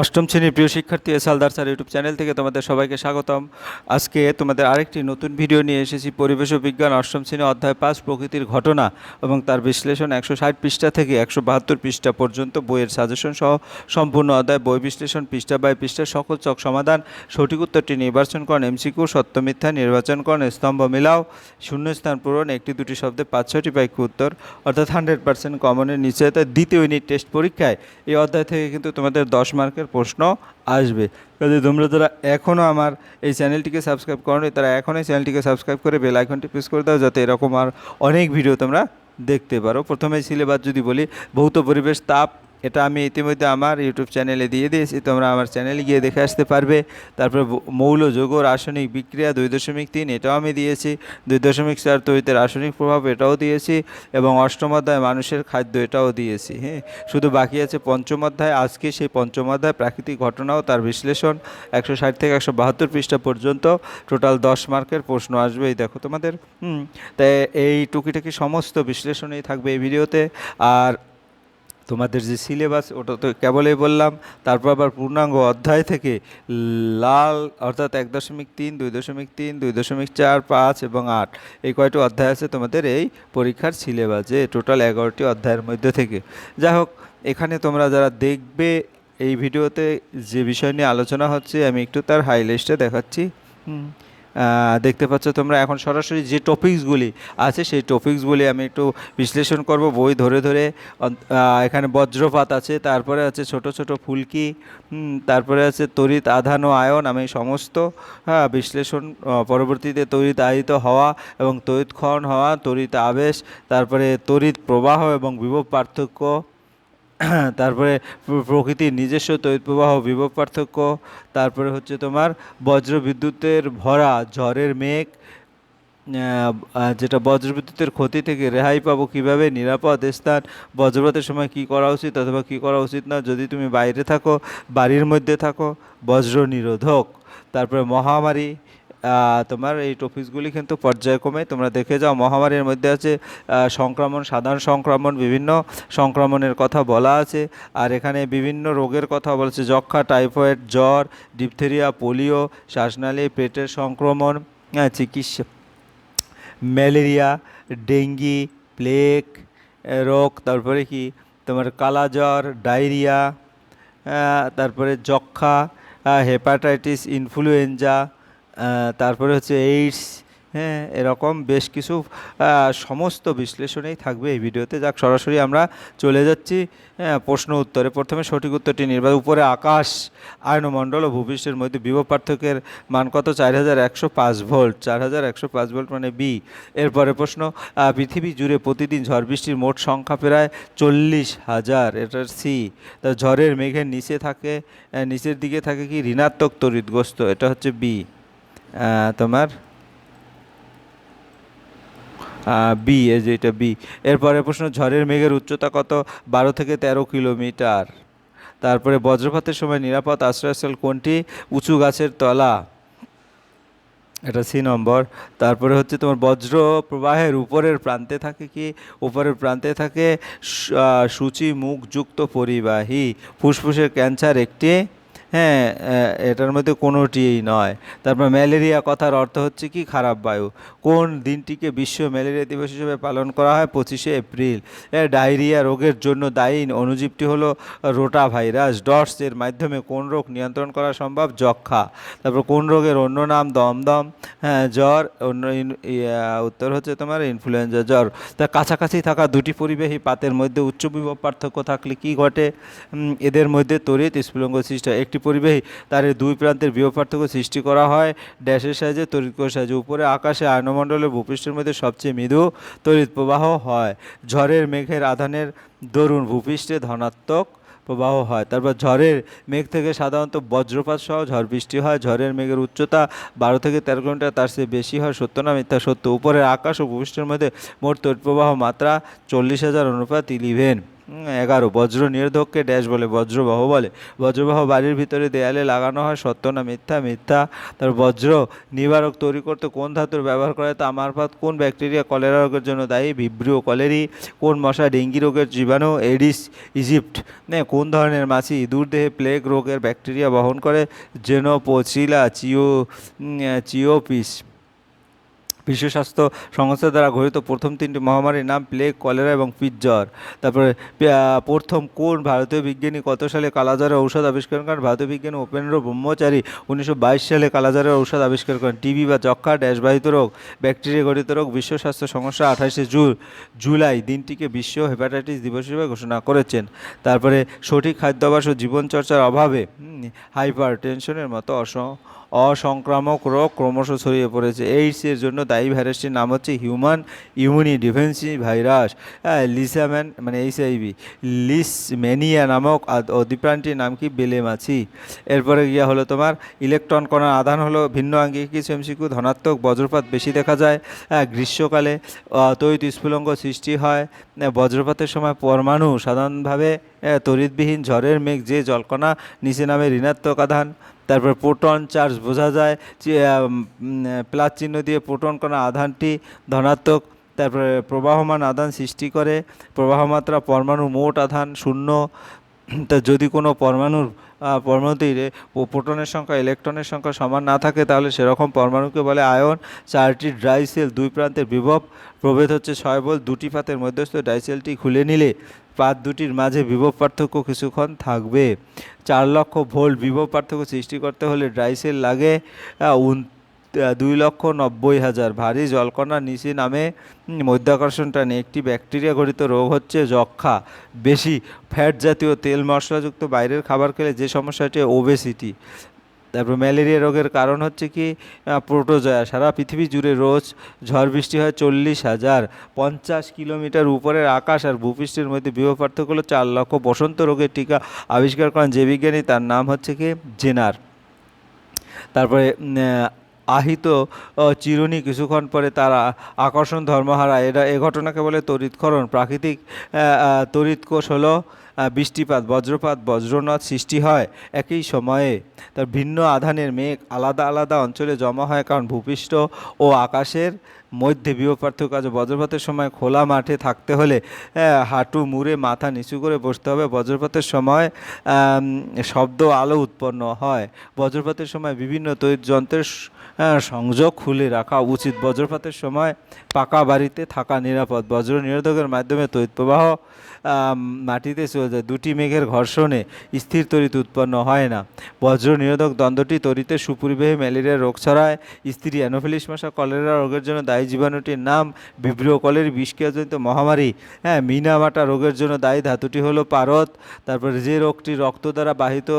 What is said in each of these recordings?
অষ্টম শ্রেণির প্রিয় শিক্ষার্থী S Haldar sir YouTube channel থেকে তোমাদের সবাইকে স্বাগতম। আজকে তোমাদের আরেকটি নতুন ভিডিও নিয়ে এসেছি, পরিবেশ ও বিজ্ঞান অষ্টম শ্রেণি অধ্যায় পাঁচ, প্রকৃতির ঘটনা এবং তার বিশ্লেষণ একশো ষাট পৃষ্ঠা থেকে একশো বাহাত্তর পৃষ্ঠা পর্যন্ত, বইয়ের সাজেশন সহ সম্পূর্ণ অধ্যায়, বই বিশ্লেষণ পৃষ্ঠা বাই পৃষ্ঠা, সকল চক সমাধান, সঠিক উত্তরটি নির্বাচন করুন এমসিকিউ, সত্য মিথ্যা, নির্বাচন করুন স্তম্ভ মিলাও, শূন্যস্থান পূরণ, একটি দুটি শব্দে পাঁচ, ছয়টি বাক্য উত্তর, অর্থাৎ হান্ড্রেড পার্সেন্ট কমনের নিশ্চয়তা দ্বিতীয় ইউনিট টেস্ট পরীক্ষায়। এই অধ্যায় থেকে কিন্তু তোমাদের দশ মার্কের প্রশ্ন আসবে। কাজে তোমরা যারা এখনও আমার এই চ্যানেলটিকে সাবস্ক্রাইব করো তারা এখনই চ্যানেলটিকে সাবস্ক্রাইব করে বেল আইকনটি প্রেস করে দাও, যাতে এরকম আর অনেক ভিডিও তোমরা দেখতে পারো। প্রথমে সিলেবাস যদি বলি, ভৌত পরিবেশ, তাপ এটা আমি ইতিমধ্যে আমার ইউটিউব চ্যানেলে দিয়ে দিয়েছি। তোমরা আমার চ্যানেলে গিয়ে দেখে আসতে পারবে। তারপর মৌল যৌগ রাসায়নিক বিক্রিয়া দুই দশমিক তিন, এটাও আমি দিয়েছি। দুই দশমিক চার তৈরিতে রাসায়নিক প্রভাব, এটাও দিয়েছি। এবং অষ্টম অধ্যায় মানুষের খাদ্য, এটাও দিয়েছি হ্যাঁ। শুধু বাকি আছে পঞ্চম অধ্যায়। আজকে সেই পঞ্চম অধ্যায় প্রাকৃতিক ঘটনা ও তার বিশ্লেষণ। একশো ষাট থেকে একশো বাহাত্তর পৃষ্ঠা পর্যন্ত টোটাল দশ মার্কের প্রশ্ন আসবে। এই দেখো তোমাদের, হুম। তাই এই টুকিটাকি সমস্ত বিশ্লেষণেই থাকবে এই ভিডিওতে। আর তোমাদের যে সিলেবাস ওটা তো কেবলই বললাম। তারপর আবার পূর্ণাঙ্গ অধ্যায় থেকে লাল, অর্থাৎ এক দশমিক তিন, দুই দশমিক তিন, দুই দশমিক চার, পাঁচ এবং আট, এই কয়টি অধ্যায় আছে তোমাদের এই পরীক্ষার সিলেবাস টোটাল এগারোটি অধ্যায়ের মধ্যে থেকে। যাই হোক, এখানে তোমরা যারা দেখবে এই ভিডিওতে যে বিষয় নিয়ে আলোচনা হচ্ছে, আমি একটু তার হাইলাইটসটা দেখাচ্ছি। হুম দেখতে পাচ্ছ তোমরা এখন সরাসরি যে টপিকসগুলি আছে, সেই টপিকসগুলি আমি একটু বিশ্লেষণ করব। বই ধরে ধরে এখানে বজ্রপাত আছে, তারপরে আছে ছোট ছোট ফুলকি তারপরে আছে তড়িৎ আধান ও আয়ন, আমি সমস্ত হ্যাঁ বিশ্লেষণ পরবর্তীতে তড়িৎ আহিত হওয়া এবং তড়িৎ ক্ষরণ হওয়া, তড়িৎ আবেশ, তারপরে তড়িৎ প্রবাহ এবং বিভব পার্থক্য তারপরে প্রকৃতির নিজস্ব তড়িৎ প্রবাহ বিভব পার্থক্য, তারপরে হচ্ছে তোমার বজ্র বিদ্যুতের ভরা, ঝড়ের মেঘ যেটা বজ্রবিদ্যুতের ক্ষতি থেকে রেহাই পাবো কীভাবে? নিরাপদ স্থান, বজ্রপাতের সময় কি করা উচিত অথবা কি করা উচিত না? যদি তুমি বাইরে থাকো, বাড়ির মধ্যে থাকো, বজ্র নিরোধক। তারপরে মহামারী তোমার এই টপিকসগুলি কিন্তু পর্যায়ক্রমে তোমরা দেখে যাও। মহামারীর মধ্যে আছে সংক্রমণ, সাধারণ সংক্রমণ, বিভিন্ন সংক্রমণের কথা বলা আছে। আর এখানে বিভিন্ন রোগের কথা বলছে যক্ষা টাইফয়েড, জ্বর, ডিপথেরিয়া, পোলিও, শ্বাসনালী, পেটের সংক্রমণ হ্যাঁ চিকিৎসা, ম্যালেরিয়া, ডেঙ্গি, প্লেগ রোগ, তারপরে কি? তোমার কালাজ্বর, ডায়রিয়া তারপরে যক্ষা হেপাটাইটিস, ইনফ্লুয়েঞ্জা তারপরে হচ্ছে এইডস হ্যাঁ এরকম বেশ কিছু সমস্ত বিশ্লেষণেই থাকবে এই ভিডিওতে। যাক সরাসরি আমরা চলে যাচ্ছি হ্যাঁ, প্রশ্ন উত্তরে। প্রথমে সঠিক উত্তরটি নির্বাচন উপরে আকাশ আয়নমণ্ডল ও ভূপৃষ্ঠের মধ্যে বিভব পার্থক্যের মান কত? চার হাজার একশো পাঁচ ভোল্ট। চার হাজার একশো পাঁচ ভোল্ট মানে বি এরপরে প্রশ্ন পৃথিবী জুড়ে প্রতিদিন ঝড় বৃষ্টির মোট সংখ্যা প্রায় চল্লিশ হাজার। এটার সি তা ঝড়ের মেঘের নিচে থাকে নিচের দিকে থাকে কি? ঋণাত্মক তড়িৎগ্রস্ত এটা হচ্ছে বি তোমার? বি এই যে এটা বি এরপরে প্রশ্ন, ঝড়ের মেঘের উচ্চতা কত? বারো থেকে তেরো কিলোমিটার। তারপরে, বজ্রপাতের সময় নিরাপদ আশ্রয়স্থল কোনটি? উঁচু গাছের তলা। এটা সি নম্বর। তারপরে হচ্ছে তোমার বজ্র প্রবাহের উপরের প্রান্তে থাকে কি? উপরের প্রান্তে থাকে সূচি মুখযুক্ত পরিবাহী। ফুসফুসের ক্যান্সার একটি হ্যাঁ এটার মধ্যে কোনোটিই নয়। তারপর ম্যালেরিয়া কথার অর্থ হচ্ছে কি? খারাপ বায়ু। কোন দিনটিকে বিশ্ব ম্যালেরিয়া দিবস হিসেবে পালন করা হয়? পঁচিশে এপ্রিল। ডায়রিয়া রোগের জন্য দায়ী অনুজীবটি হলো রোটা ভাইরাস ডটস এর মাধ্যমে কোন রোগ নিয়ন্ত্রণ করা সম্ভব? যক্ষা তারপর কোন রোগের অন্য নাম? দমদম। হ্যাঁ জ্বর। অন্য উত্তর হচ্ছে তোমার ইনফ্লুয়েঞ্জা জ্বর। তা কাছাকাছি থাকা দুটি পরিবাহী পাতের মধ্যে উচ্চ বিভব পার্থক্য থাকলে কি ঘটে? এদের মধ্যে তড়িৎ স্ফুলঙ্গ সৃষ্টি। একটি পরিবাহী তার দুই প্রান্তের বিভব পার্থক্য সৃষ্টি করা হয়। ড্যাশের সাহায্যে তড়িৎ সাহায্যে উপরে আকাশে আয়নমণ্ডলের ভূপৃষ্ঠের মধ্যে সবচেয়ে মৃদু তড়িৎ প্রবাহ হয়। ঝড়ের মেঘের আধানের দরুন ভূপৃষ্ঠে ধনাত্মক প্রবাহ হয়। তারপর ঝড়ের মেঘ থেকে সাধারণত বজ্রপাত সহ ঝড় বৃষ্টি হয়। ঝড়ের মেঘের উচ্চতা বারো থেকে তেরো কিলোমিটার, তার চেয়ে বেশি হয় সত্য না মিথ্যা সত্য। উপরের আকাশ ও ভূপৃষ্ঠের মধ্যে মোট তড়িৎ প্রবাহ মাত্রা চল্লিশ হাজার অনুপাত ইলিভেন। এগারো, বজ্র নিরোধককে ড্যাশ বলে বজ্রবাহ বলে। বজ্রবাহ বাড়ির ভিতরে দেয়ালে লাগানো হয়, সত্য না মিথ্যা? মিথ্যা। তার বজ্র নিবারক তৈরি করতে কোন ধাতুর ব্যবহার করা হয় তামারপাত কোন ব্যাকটেরিয়া কলেরা রোগের জন্য দায়ী? Vibrio cholerae. কোন মশা ডেঙ্গি রোগের জীবাণু? Aedes, aegypti. নে, কোন ধরনের মাছি ইঁদুর দেহে প্লেগ রোগের ব্যাকটেরিয়া বহন করে? জেনোপোচিলা চিও চিওপিস। বিশ্ব স্বাস্থ্য সংস্থা দ্বারা ঘোষিত প্রথম তিনটি মহামারীর নাম প্লেগ, কলেরা এবং পিজ্জর তারপরে প্রথম কোন ভারতীয় বিজ্ঞানী কত সালে কালাজ্বরের ঔষধ আবিষ্কার করেন? ভারতীয় বিজ্ঞানী উপেন্দ্র ব্রহ্মচারী উনিশশো বাইশ সালে কালাজ্বরের ঔষধ আবিষ্কার করেন। টিবি বা যক্ষা ড্যাশবাহিত রোগ, ব্যাকটেরিয়া গঠিত রোগ, বিশ্ব স্বাস্থ্য সংস্থা আঠাশে জুন জুলাই দিনটিকে বিশ্ব হেপাটাইটিস দিবস হিসেবে ঘোষণা করেছেন। তারপরে, সঠিক খাদ্যাভ্যাস ও জীবনচর্চার অভাবে হাইপার টেনশনের মতো অস অসংক্রামক রোগ ক্রমশ ছড়িয়ে পড়েছে। এইডসের জন্য দায়ী ভাইরাসটির নাম হচ্ছে হিউম্যান ইমিউনি ডিফেন্সি ভাইরাস লিসাম্যান মানে এইচআইভি লিসম্যানিয়া নামক অধিপ্রাণটির নাম কি? বেলেমাছি এরপরে গিয়া হলো তোমার ইলেকট্রন কণার আধান হলো ভিন্ন আঙ্গিক কিছু এমসিকিউ ধনাত্মক বজ্রপাত বেশি দেখা যায় গ্রীষ্মকালে তড়িৎ স্ফুলঙ্গ সৃষ্টি হয় বজ্রপাতের সময় পরমাণু সাধারণভাবে তড়িৎবিহীন ঝড়ের মেঘ যে জলকণা নিচে নামে ঋণাত্মক আধান তারপর প্রোটন চার্জ বোঝা যায় প্লাস চিহ্ন দিয়ে প্রোটন কণা আধানটি ধনাত্মক, তারপরে প্রবাহমান আধান সৃষ্টি করে, প্রবাহমাত্রা পরমাণু মোট আধান শূন্য। তা যদি কোনো পরমাণুর পরমাণুতে প্রোটনের সংখ্যা, ইলেকট্রনের সংখ্যা সমান না থাকে, তাহলে সেরকম পরমাণুকে বলে আয়ন, চারটি ড্রাই সেল দুই প্রান্তের বিভব, প্রভেদ হচ্ছে ছয় বল দুটি পাতের মধ্যস্থ ডাইসেলটি খুলে নিলে পাত দুটির মাঝে বিভব পার্থক্য কিছুক্ষণ থাকবে। চার লক্ষ ভোল্ট বিভব পার্থক্য সৃষ্টি করতে হলে ড্রাইসেল লাগে দুই লক্ষ নব্বই হাজার ভারী জলকণা নিচে নামে মধ্যাকর্ষণ টানে একটি ব্যাকটেরিয়া ঘটিত রোগ হচ্ছে যক্ষা বেশি ফ্যাট জাতীয় তেল মশলাযুক্ত বাইরের খাবার খেলে যে সমস্যাটি ওবেসিটি তারপর ম্যালেরিয়া রোগের কারণ হচ্ছে কি প্রোটোজয়া সারা পৃথিবী জুড়ে রোজ ঝড় বৃষ্টি হয় চল্লিশ হাজার। পঞ্চাশ কিলোমিটার উপরের আকাশ আর ভূপৃষ্ঠের মধ্যে বিভব পার্থক্য হলো চার লক্ষ। বসন্ত রোগের টিকা আবিষ্কার করেন যে বিজ্ঞানী, তার নাম হচ্ছে কি, জেনার। তারপরে আহিত চিরুনি কিছুক্ষণ পরে তারা আকর্ষণ ধর্ম হারায় এটা এ ঘটনাকে বলে তড়িৎক্ষরণ। প্রাকৃতিক তড়িৎকোষ হলো বৃষ্টিপাত, বজ্রপাত বজ্রনাথ সৃষ্টি হয় একই সময়ে। তার ভিন্ন আধানের মেঘ আলাদা আলাদা অঞ্চলে জমা হয় কারণ ভূপৃষ্ঠ ও আকাশের মধ্যে বিভব পার্থক্য আছে। বজ্রপাতের সময় খোলা মাঠে থাকতে হলে হাঁটু মুড়ে মাথা নিচু করে বসতে হবে। বজ্রপাতের সময় শব্দ আলো উৎপন্ন হয়। বজ্রপাতের সময় বিভিন্ন তৈরি যন্ত্রের সংযোগ খুলে রাখা উচিত। বজ্রপাতের সময় পাকা বাড়িতে থাকা নিরাপদ। বজ্র নিরোধকের মাধ্যমে তড়িৎ প্রবাহ মাটিতে চলে যায়। দুটি মেঘের ঘর্ষণে স্থির তড়িৎ উৎপন্ন হয় না। বজ্র নিরোধক দ্বন্দ্বটি তড়িতে সুপরিবাহী ম্যালেরিয়া রোগ ছড়ায়। স্ত্রী অ্যানোফিলিস মশা কলেরা রোগের জন্য দায়ী জীবাণুটির নাম ভিব্রিও কলের বিষক্রিয়াজনিত মহামারী। হ্যাঁ মিনামাটা রোগের জন্য দায়ী ধাতুটি হলো পারদ। তারপরে যে রোগটি রক্ত দ্বারা বাহিত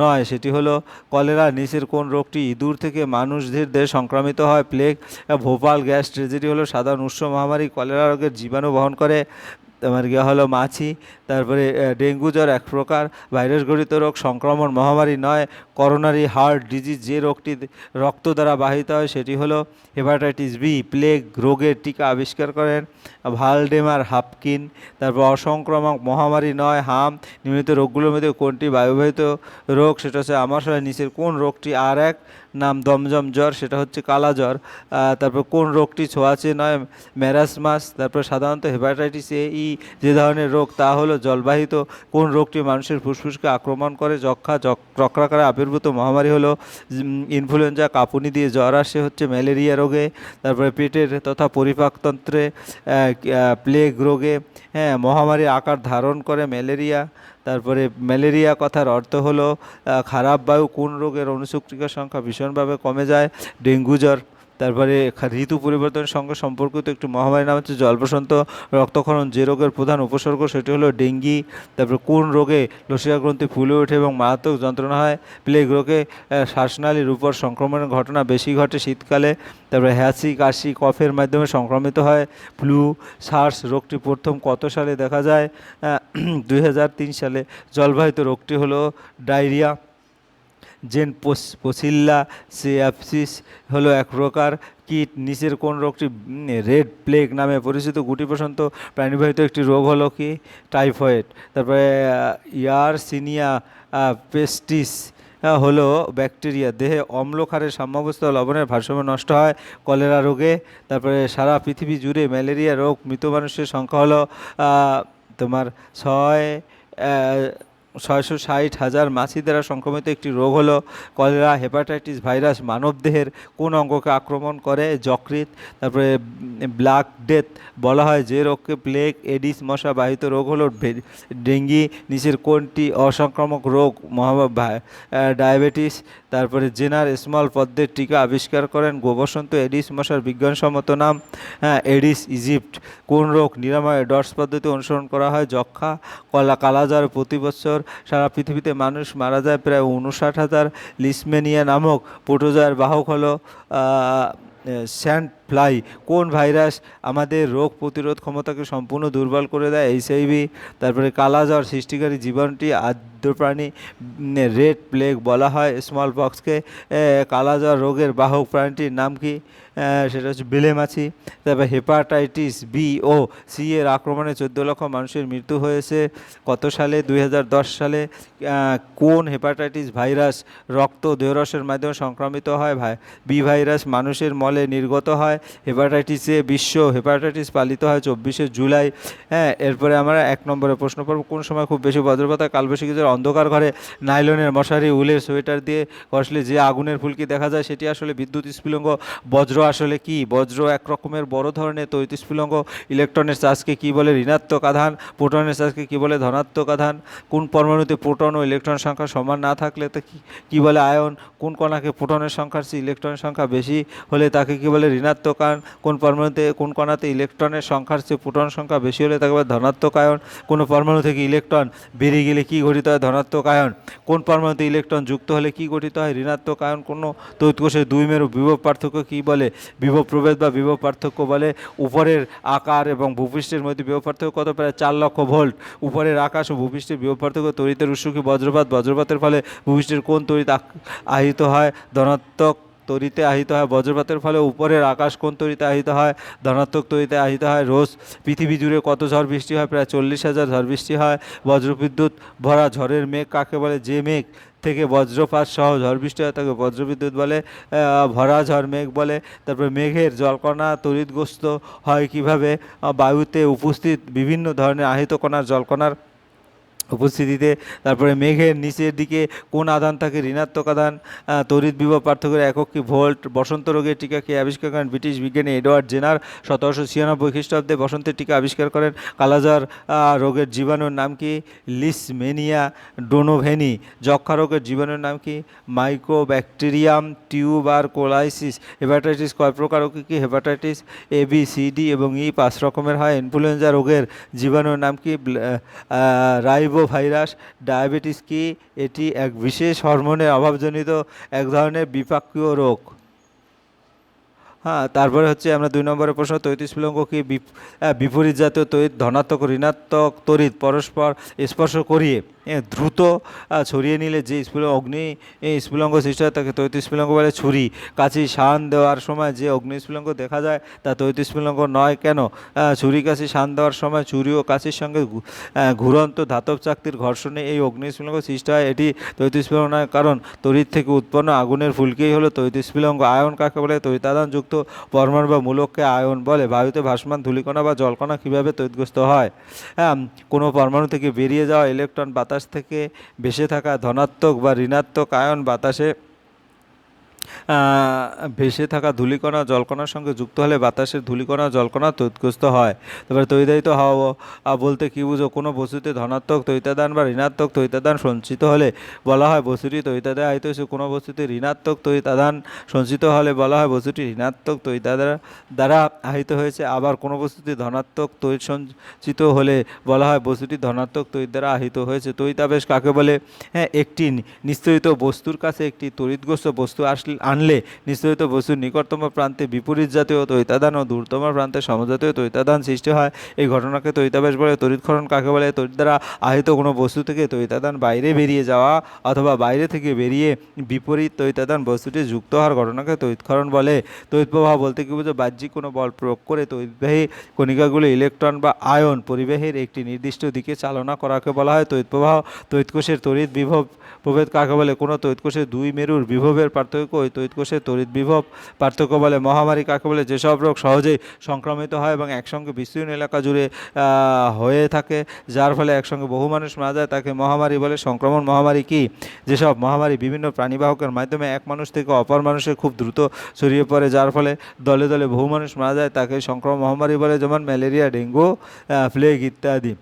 নয়, সেটি হলো কলেরা। নিচের কোন রোগটি ইঁদুর থেকে মানুষদের দেহে সংক্রামিত হয়। প্লেগ, ভোপাল গ্যাস ট্রেজেডি হলো সাধারণ উৎস মহামারী, কলেরা রোগের জীবাণু বহন করে। তোমার গিয়ে হলো মাছি, তারপরে ডেঙ্গু জ্বর এক প্রকার, ভাইরাস গঠিত রোগ, সংক্রমণ মহামারী নয়, করোনারি হার্ট ডিজিজ যে রোগটি রক্ত দ্বারা বাহিত হয়, সেটি হলো হেপাটাইটিস বি, প্লেগ রোগের টিকা আবিষ্কার করেন ভালডেমার হাপকিন। তারপর অসংক্রামক মহামারী নয়, হাম, নিয়মিত রোগগুলোর মধ্যে কোনটি বায়ুবাহিত রোগ, সেটা হচ্ছে আমাশয় নিচের কোন রোগটি আর এক নাম দমজম জ্বর, সেটা হচ্ছে কালা জ্বর। তারপর কোন রোগটি ছোঁয়াচে নয় ম্যারাসমাস তারপর সাধারণত হেপাটাইটিস এ, ই, যে ধরনের রোগ, তা হলো জলবাহিত। কোন রোগটি মানুষের ফুসফুসকে আক্রমণ করে যক্ষা যক- চক্রাকারে আবির্ভূত মহামারী হলো ইনফ্লুয়েঞ্জা, কাঁপুনি দিয়ে জ্বর আসে, হচ্ছে ম্যালেরিয়া রোগে, তারপরে পেটের তথা পরিপাকতন্ত্রে প্লেগ রোগে হ্যাঁ মহামারী আকার ধারণ করে ম্যালেরিয়া তারপরে ম্যালেরিয়া কথার অর্থ হলো খারাপ বায়ু, কোন রোগের অনুসূক্রিকার সংখ্যা ভীষণভাবে কমে যায়, ডেঙ্গু জ্বর তারপরে ঋতু পরিবর্তনের সঙ্গে সম্পর্কিত একটি মহামারী নাম হচ্ছে জলবসন্ত রক্তক্ষরণ, যে রোগের প্রধান উপসর্গ সেটি হলো ডেঙ্গি, তারপরে কোন রোগে লসিয়া গ্রন্থি ফুলে ওঠে এবং মারাত্মক যন্ত্রণা হয়, প্লেগ রোগে শ্বাসনালীর উপর সংক্রমণের ঘটনা বেশি ঘটে শীতকালে, তারপরে হ্যাসি কাশি কফের মাধ্যমে সংক্রমিত হয়, ফ্লু, সার্স, রোগটি প্রথম কত সালে দেখা যায় দুই হাজার তিন সালে জলবাহিত রোগটি হলো ডায়রিয়া। জেন পোস, পোসিল্লা, সিয়াপসিস হলো এক প্রকার কীট। নিচের কোন রোগটি রেড প্লেগ নামে পরিচিত গুটি বসন্ত প্রাণীবাহিত একটি রোগ হলো কি? টাইফয়েড। তারপরে ইয়ারসিনিয়া পেস্টিস হলো ব্যাকটেরিয়া। দেহে অম্লক্ষারের সাম্যাবস্থা লবণের ভারসাম্য নষ্ট হয় কলেরা রোগে। তারপরে, সারা পৃথিবী জুড়ে ম্যালেরিয়া রোগ, মৃত মানুষের সংখ্যা হলো তোমার ছয় ছয়শো ষাট হাজার মাছি দ্বারা সংক্রমিত একটি রোগ হলো কলেরা, হেপাটাইটিস ভাইরাস মানবদেহের কোন অঙ্গকে আক্রমণ করে? যকৃত তারপরে ব্ল্যাক ডেথ বলা হয়। যে রোগকে প্লেগ, এডিস, মশা বাহিত রোগ হলো ডেঙ্গি, নিচের কোনটি অসংক্রামক রোগ? ডায়াবেটিস, তারপরে জেনার স্মল পদ্মের টিকা আবিষ্কার করেন গোবসন্ত এডিস মশার বিজ্ঞানসম্মত নাম। হ্যাঁ এডিস, ইজিপ্ট। কোন রোগ নিরাময়ে ডটস পদ্ধতি অনুসরণ করা হয়? যক্ষা কলা, কালাজার প্রতি বছর সারা পৃথিবীতে মানুষ মারা যায় প্রায় উনষাট হাজার লিসমেনিয়া নামক প্রোটোজয়ের বাহক হলো স্যান্ড ফ্লাই কোন ভাইরাস আমাদের রোগ প্রতিরোধ ক্ষমতাকে সম্পূর্ণ দুর্বল করে দেয় এইচআইভি তারপরে কালাজ্বর সৃষ্টিকারী জীবাণুটি আদ্য প্রাণী রেড প্লেগ বলা হয় স্মল পক্সকে কালাজ্বর রোগের বাহক প্রাণীটির নাম কি? সেটা হচ্ছে বেলেমাছি, তারপরে হেপাটাইটিস বি ও সি এর আক্রমণে চোদ্দ লক্ষ মানুষের মৃত্যু হয়েছে, কত সালে? দুই হাজার দশ সালে কোন হেপাটাইটিস ভাইরাস রক্ত, দেহরসের মাধ্যমে সংক্রমিত হয়? ভাই বি ভাইরাস মানুষের মলে নির্গত হয় হেপাটাইটিসে বিশ্ব হেপাটাইটিস পালিত হয় চব্বিশে জুলাই। হ্যাঁ এরপরে আমরা এক নম্বরে প্রশ্ন পড়ব কোন সময় খুব বেশি হয় কালবৈশাখী ঝড় অন্ধকার ঘরে নাইলনের মশারি, উলের সোয়েটার দিয়ে কষলে যে আগুনের ফুলকি দেখা যায়, সেটি আসলে বিদ্যুৎ স্ফুলঙ্গ। বজ্র আসলে কি? বজ্র এক রকমের বড় ধরনের তৈত স্ফুলঙ্গ। ইলেকট্রনের চার্জকে কি বলে ঋণাত্মক আধান? প্রোটনের চার্জকে কি বলে ধনাত্মক আধান? কোন পরমাণুতে প্রোটন ও ইলেকট্রন সংখ্যা সমান না থাকলে তা কি, কী বলে আয়ন? কোন কণাকে প্রোটনের সংখ্যার চেয়ে ইলেকট্রনের সংখ্যা বেশি হলে তাকে কি বলে ঋণাত্মক আয়ন কোন পরমাণুতে কোন কণাতে ইলেকট্রনের সংখ্যার চেয়ে প্রোটন সংখ্যা বেশি হলে তাকে বলে ধনাত্মক আয়ন কোনো পরমাণু থেকে ইলেকট্রন বেরিয়ে গেলে কি গঠিত হয় ধনাত্মক আয়ন কোন পরমাণুতে ইলেকট্রন যুক্ত হলে কি গঠিত হয় ঋণাত্মক আয়ন কোনো তৈত কোষের দুই মেরু বিভব পার্থক্য কি বলে, বিভব প্রভেদ বা বিভব পার্থক্য বলে, উপরের আকার এবং ভূপৃষ্ঠের মধ্যে বিভব পার্থক্য কত, প্রায় চার লক্ষ ভোল্ট, উপরের আকাশ ও ভূপৃষ্ঠের বিভব পার্থক্য তড়িতের উৎস কি বজ্রপাত, বজ্রপাতের ফলে ভূপৃষ্ঠের কোন আক- আহিত হয় ধনাত্মক তরিতে আহিত হয়, বজ্রপাতের ফলে উপরের আকাশ কোন তরিতে আহিত হয়, ধনাত্মক তরিতে আহিত হয়, রোজ পৃথিবী জুড়ে কত ঝড় বৃষ্টি হয়, প্রায় চল্লিশ হাজার ঝড় বৃষ্টি হয়, বজ্রবিদ্যুৎ ভরা ঝড়ের মেঘ কাকে বলে, যে মেঘ থেকে বজ্রপাত সহ ঝড় বৃষ্টি হয় তাকে বজ্রবিদ্যুৎ বলে ভরা ঝড় মেঘ বলে, তারপরে মেঘের জলকণা তড়িৎগ্রস্ত হয় কীভাবে বায়ুতে উপস্থিত বিভিন্ন ধরনের আহিত কণার জলকণার উপস্থিতিতে, তারপরে মেঘের নিচের দিকে কোন আধান থাকে ঋণাত্মক আধান তড়িৎ বিভব পার্থক্যের একক কি ভোল্ট, বসন্ত রোগের টিকা কে আবিষ্কার করেন ব্রিটিশ বিজ্ঞানী এডওয়ার্ড জেনার, সতেরোশো ছিয়ানব্বই খ্রিস্টাব্দে বসন্তের টিকা আবিষ্কার করেন, কালাজার রোগের জীবাণুর নাম কি, লিসমেনিয়া ডোনোভেনি যক্ষা রোগের জীবাণুর নাম কি মাইক্রোব্যাকটেরিয়াম টিউবার কোলাইসিস হেপাটাইটিস কয় প্রকার ও কি কি hepatitis A, B, C, D এবং ই পাঁচ রকমের হয়, ইনফ্লুয়েঞ্জা রোগের জীবাণুর নাম কি রাইবো ভাইরাস ডায়াবেটিস কি? এটি এক বিশেষ হরমোনের অভাবজনিত এক ধরনের বিপাকীয় রোগ। হ্যাঁ তারপরে হচ্ছে আমরা দুই নম্বরের প্রশ্ন তৈত স্ফুলঙ্গ কি? বিপ- বিপরীত জাতীয় তৈরি ধনাত্মক, ঋণাত্মক তরিত পরস্পর স্পর্শ করিয়ে দ্রুত ছড়িয়ে নিলে যে স্ফুল অগ্নি স্ফুলঙ্গ সৃষ্টি হয়, তাকে তৈত স্ফুলঙ্গ বলে ছুরি। কাছে শান দেওয়ার সময় যে অগ্নি স্ফুলঙ্গ দেখা যায়, তা তৈত স্ফুলঙ্গ নয়। কেন? ছুরি কাছে শান দেওয়ার সময় ছুরি ও কাছির সঙ্গে ঘুরন্ত ধাতব চাকতির ঘর্ষণে এই অগ্নি স্ফুলঙ্গ সৃষ্টি হয়। এটি তৈত স্ফুলঙ্গ নয়, কারণ তড়িৎ থেকে উৎপন্ন আগুনের ফুলকেই হলো তৈত স্ফুলঙ্গ। আয়ন কাকে বলে? তৈতাদানযুক্ত পরমাণু বা মূলককে আয়ন বলে। বায়ুতে ভাসমান ধূলিকণা বা জলকণা কীভাবে তৈতগ্রস্ত হয়? হ্যাঁ কোনো পরমাণু থেকে বেরিয়ে যাওয়া ইলেকট্রন বাতাস থেকে বেঁচে থাকা ধনাত্মক বা ঋণাত্মক আয়ন বাতাসে ভেসে থাকা ধূলিকণা জলকণার সঙ্গে যুক্ত হলে বাতাসের ধূলিকণা জলকণা তৈতগ্রস্ত হয়। তারপরে তৈদায়িত হওয়া বলতে কী বুঝো? কোনো বস্তুতে ধনাত্মক তৈতাদান বা ঋণাত্মক তৈতাদান সঞ্চিত হলে বলা হয় বস্তুটি তৈতাদায় আহিত হয়েছে। কোনো বস্তুতে ঋণাত্মক তৈতাদান সঞ্চিত হলে বলা হয় বস্তুটি ঋণাত্মক তৈতাদা দ্বারা আহিত হয়েছে। আবার কোনো বস্তুতে ধনাত্মক তৈত সঞ্চিত হলে বলা হয় বস্তুটি ধনাত্মক তৈত দ্বারা আহিত হয়েছে। তৈতাবেশ কাকে বলে? হ্যাঁ একটি নিস্তরিত বস্তুর কাছে একটি তড়িৎগ্রস্ত বস্তু আসলে আনলে নিশ্চয়িত বস্তুর নিকটতম প্রান্তে বিপরীত জাতীয় তৈতাদান ও দূরতম প্রান্তে সমজাতীয় তৈতাদান সৃষ্টি হয়। এই ঘটনাকে তৈতাবেশ বলে তড়িৎক্ষরণ কাকে বলে? তড়িৎ দ্বারা আহিত কোনো বস্তু থেকে তৈতাদান বাইরে বেরিয়ে যাওয়া অথবা বাইরে থেকে বেরিয়ে বিপরীত তৈতাদান বস্তুটি যুক্ত হওয়ার ঘটনাকে তড়িৎক্ষরণ বলে। তড়িৎ প্রবাহ বলতে কি বুঝো বাহ্যিক কোনো বল প্রয়োগ করে তড়িৎবাহী কণিকাগুলো ইলেকট্রন বা আয়ন পরিবাহীর একটি নির্দিষ্ট দিকে চালনা করাকে বলা হয় তড়িৎ প্রবাহ। তড়িৎকোষের তড়িৎ বিভব, প্রভেদ কাকে বলে? কোনো তড়িৎকোষের দুই মেরুর বিভবের পার্থক্য ওই তৈত কোষে তড়িৎ বিভব, পার্থক্য বলে মহামারী কাকে বলে, যেসব রোগ সহজেই সংক্রমিত হয় এবং একসঙ্গে বিস্তীর্ণ এলাকা জুড়ে হয়ে থাকে, যার ফলে একসঙ্গে বহু মানুষ মারা যায়, তাকে মহামারী বলে। সংক্রমণ মহামারী কি? যেসব মহামারী বিভিন্ন প্রাণীবাহকের মাধ্যমে এক মানুষ থেকে অপর মানুষে খুব দ্রুত ছড়িয়ে পড়ে, যার ফলে দলে দলে বহু মানুষ মারা যায়, তাকে সংক্রমণ মহামারী বলে, যেমন ম্যালেরিয়া, ডেঙ্গু প্লেগ ইত্যাদি।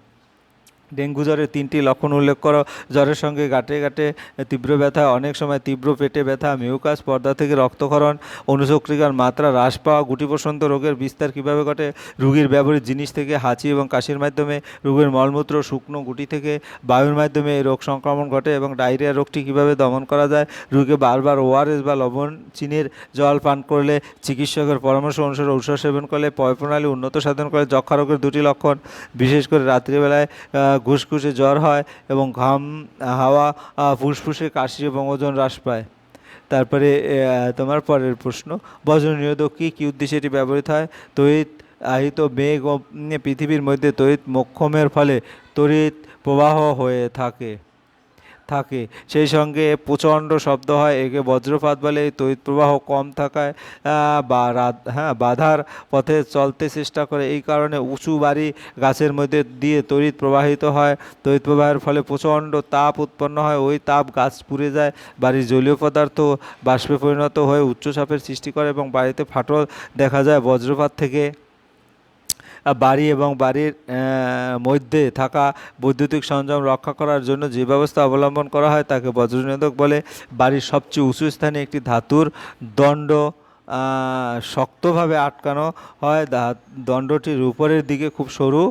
ডেঙ্গু জ্বরের তিনটি লক্ষণ উল্লেখ করো। জ্বরের সঙ্গে গাঁটে গাঁটে তীব্র ব্যথা, অনেক সময় তীব্র পেটে ব্যথা, মিউকাস, পর্দা থেকে রক্তক্ষরণ অনুচক্রিকার মাত্রা হ্রাস পাওয়া গুটিবসন্ত রোগের বিস্তার কীভাবে ঘটে, রোগীর ব্যবহৃত জিনিস থেকে হাঁচি এবং কাশির মাধ্যমে, রোগের মলমূত্র, শুকনো গুটি থেকে বায়ুর মাধ্যমে এই রোগ সংক্রমণ ঘটে এবং ডায়রিয়া রোগটি কীভাবে দমন করা যায়, রোগীকে বারবার ওআরএস বা লবণ চিনির জল পান করলে, চিকিৎসকের পরামর্শ অনুসারে ঔষধ সেবন করলে পয়প্রণালী উন্নত সাধন করে যক্ষা রোগের দুটি লক্ষণ, বিশেষ করে রাত্রিবেলায় ঘুসঘুসে জ্বর হয় এবং ঘাম, হাওয়া ফুসফুসে কাশি এবং ওজন হ্রাস পায়। তারপরে তোমার পরের প্রশ্ন বজ্র নিরোধক কী? কী উদ্দেশ্যে এটি ব্যবহৃত হয়? তড়িৎ আহিত মেঘ ও পৃথিবীর মধ্যে তড়িৎ মক্ষমের ফলে তড়িৎ প্রবাহ হয়ে থাকে। থাকে। সেই সঙ্গে প্রচণ্ড শব্দ হয়, একে বজ্রপাত বলে তড়িৎ প্রবাহ কম থাকায় বা হ্যাঁ বাধার পথে চলতে চেষ্টা করে। এই কারণে উঁচু বাড়ি গাছের মধ্যে দিয়ে তড়িৎ প্রবাহিত হয়। তড়িৎ প্রবাহের ফলে প্রচণ্ড তাপ উৎপন্ন হয়। ওই তাপ গাছ পুড়ে যায়, বাড়ির জলীয় পদার্থ বাষ্পে পরিণত হয়ে উচ্চচাপের সৃষ্টি করে এবং বাড়িতে ফাটল দেখা যায় বজ্রপাত থেকে। বাড়ি এবং বাড়ির মধ্যে থাকা বৈদ্যুতিক সরঞ্জাম রক্ষা করার জন্য যে ব্যবস্থা অবলম্বন করা হয় তাকে বজ্রনিরোধক বলে। বাড়ির সবচেয়ে উঁচু স্থানে একটি ধাতুর দণ্ড শক্তভাবে আটকানো হয়। দণ্ডটির উপরের দিকে খুব সরু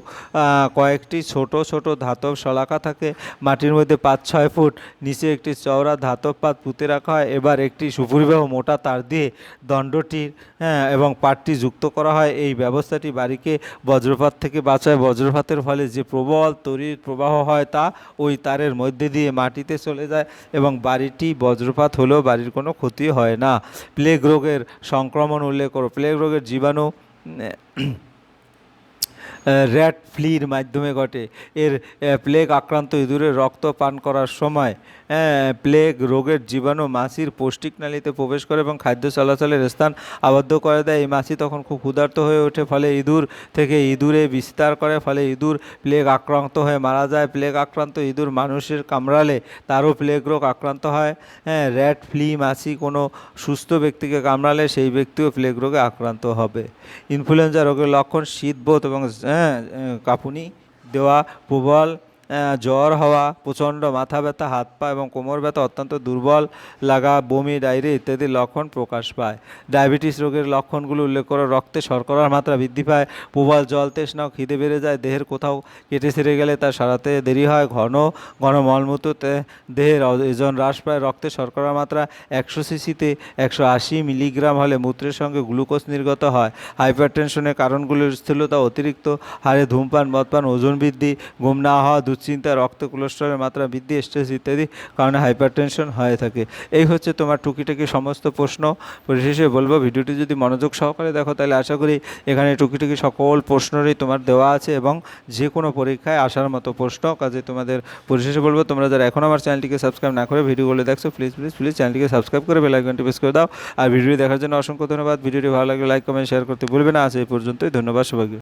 কয়েকটি ছোট ছোট ধাতব শলাকা থাকে। মাটির মধ্যে পাঁচ ছয় ফুট নিচে একটি চওড়া ধাতব পাত পুঁতে রাখা হয়। এবার একটি সুপরিবাহ মোটা তার দিয়ে দণ্ডটির হ্যাঁ, এবং পাটটি যুক্ত করা হয়। এই ব্যবস্থাটি বাড়িকে বজ্রপাত থেকে বাঁচায়। বজ্রপাতের ফলে যে প্রবল তড়িৎ প্রবাহ হয় তা ওই তারের মধ্যে দিয়ে মাটিতে চলে যায় এবং বাড়িটি বজ্রপাত হলেও বাড়ির কোনো ক্ষতি হয় না। প্লেগ রোগের সংক্রমণ উল্লেখ করো প্লেগ রোগের জীবাণু র্যাট ফ্লির মাধ্যমে ঘটে। এর প্লেগ আক্রান্ত ইঁদুরের রক্ত পান করার সময় প্লেগ রোগের জীবাণু মাছির পৌষ্টিক নালীতে প্রবেশ করে এবং খাদ্য চলাচলের স্থান আবদ্ধ করে দেয়। এই মাছি তখন খুব ক্ষুধার্ত হয়ে ওঠে, ফলে ইঁদুর থেকে ইঁদুরে বিস্তার করে, ফলে ইঁদুর প্লেগ আক্রান্ত হয়ে মারা যায়। প্লেগ আক্রান্ত ইঁদুর মানুষের কামড়ালে তারও প্লেগ রোগ আক্রান্ত হয়। হ্যাঁ র্যাট ফ্লি মাছি কোনো সুস্থ ব্যক্তিকে কামড়ালে সেই ব্যক্তিও প্লেগ রোগে আক্রান্ত হবে। ইনফ্লুয়েঞ্জা রোগের লক্ষণ শীতবোধ এবং কাঁপুনি দেওয়া প্রবল জ্বর হওয়া, প্রচণ্ড মাথা ব্যথা, হাত পা এবং কোমর ব্যথা অত্যন্ত দুর্বল লাগা, বমি, ডায়রিয়া ইত্যাদি লক্ষণ প্রকাশ পায়। ডায়াবেটিস রোগের লক্ষণগুলো উল্লেখ করে রক্তে শর্করার মাত্রা বৃদ্ধি পায় প্রবল জল তৃষ্ণা খিদে বেড়ে যায়, দেহের কোথাও কেটে ছেড়ে গেলে তা সারাতে দেরি হয়, ঘন ঘন মলমূত্রতে দেহের ওজন হ্রাস পায়, রক্তে শর্করার মাত্রা একশো সিসিতে একশো আশি মিলিগ্রাম হলে মূত্রের সঙ্গে গ্লুকোজ নির্গত হয়। হাইপারটেনশনের কারণগুলির স্থূলতা অতিরিক্ত হারে ধূমপান, মদপান, ওজন বৃদ্ধি, ঘুম না হওয়া দুশ্চিন্তা, রক্ত কোলেস্ট্রলের মাত্রা বৃদ্ধি স্ট্রেস ইত্যাদি কারণে হাইপারটেনশন হয়ে থাকে। এই হচ্ছে তোমার টুকিটাকি সমস্ত প্রশ্ন। পরিশেষে বলব, ভিডিওটি যদি মনোযোগ সহকারে দেখো, তাহলে আশা করি এখানে টুকিটাকি সকল প্রশ্নরই তোমার দেওয়া আছে এবং যে কোনো পরীক্ষায় আসার মতো প্রশ্ন। কাজে তোমাদের পরিশেষে বলব, তোমরা যারা এখন আমার চ্যানেলটিকে সাবস্ক্রাইব না করে ভিডিওগুলো দেখছ প্লিজ প্লিজ প্লিজ চ্যানেলটিকে সাবস্ক্রাইব করে বেল আইকনটি প্রেস করে দাও। আর ভিডিওটি দেখার জন্য অসংখ্য ধন্যবাদ। ভিডিওটি ভালো লাগলে লাইক কমেন্ট শেয়ার করতে ভুলবে না। আজ এই পর্যন্তই। ধন্যবাদ সবাইকে